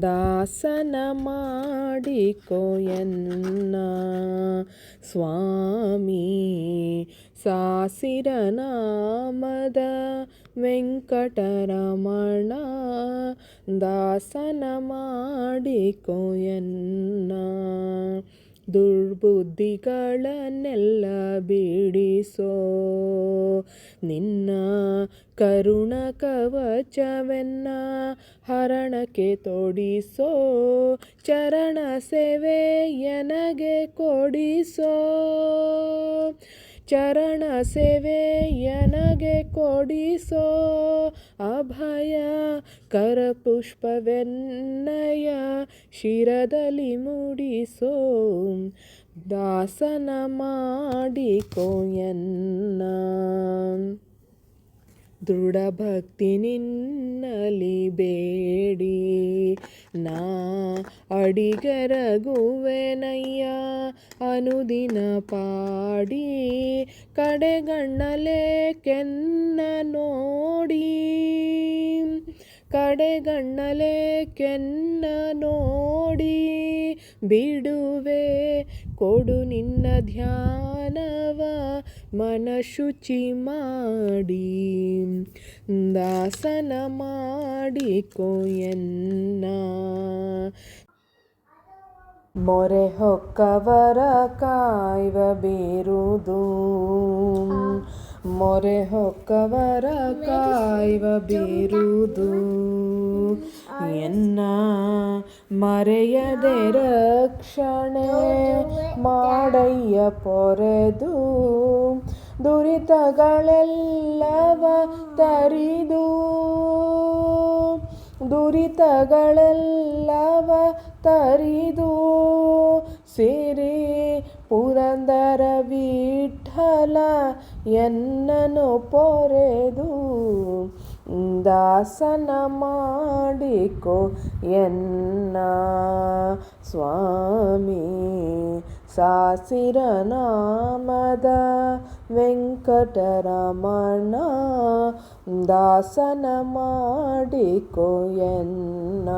ದಾಸನ ಮಾಡಿಕೊಯನ್ನ ಸ್ವಾಮಿ ಸಾಸಿರ ನಾಮದ ವೆಂಕಟರಮಣ ದಾಸನ ಮಾಡಿಕೊಯನ್ನ ದುರ್ಬುದ್ಧಿಗಳನ್ನೆಲ್ಲ ಬಿಡಿಸೋ ನಿನ್ನ ಕರುಣ ಕವಚವೆನ್ನ ಹರಣಕ್ಕೆ ತೊಡಿಸೋ, ಚರಣ ಸೇವೆ ಎನಗೆ ಕೊಡಿಸೋ. ಚರಣ ಸೇವೆ ಎನಗೆ ಕೊಡಿಸೋ, ಅಭಯ ಕರಪುಷ್ಪವೆನ್ನಯ ಶಿರದಲ್ಲಿ ಮೂಡಿಸೋ ದಾಸನ ಮಾಡಿಕೊಯನ್ನ ದೃಢ ಭಕ್ತಿ ನಿನ್ನಲಿ ಬೇಡಿ, ನಾ ಅಡಿಗರಗುವೆನಯ್ಯ, ಅನುದಿನ ಪಾಡಿ ಕಡೆಗಣ್ಣಲೆ ಕೆನ್ನ ನೋಡಿ. ಕಡೆಗಣ್ಣಲೆ ಕೆನ್ನ ನೋಡಿ ಬಿಡುವೆ ಕೊಡು ನಿನ್ನ ಧ್ಯಾನವ ಮನಶುಚಿ ಮಾಡಿ. ದಾಸನ ಮಾಡಿಕೊಯನ್ನ ಮೊರೆ ಹೊಕ್ಕವರ ಕಾಯ್ವ ಬೀರುದು. ಮೊರೆ ಹೊಕ್ಕವರ ಕಾಯುವ ಬೀರುವುದು. ಎನ್ನ ಮರೆಯದೆ ರಕ್ಷಣೆ ಮಾಡಯ್ಯ ಪೊರೆದು. ದುರಿತಗಳೆಲ್ಲವ ತರಿದು. ದುರಿತಗಳೆಲ್ಲವ ತರಿದು. ಸಿರಿ ಪುರಂದರ ವಿಠಲ ಎನ್ನನು ಪೊರೆದು ದಾಸನ ಮಾಡಿಕೊ ಎನ್ನ ಸ್ವಾಮಿ ಸಾಸಿರ ನಾಮದ ವೆಂಕಟರಮಣ ದಾಸನ ಮಾಡಿಕೊ ಎನ್ನ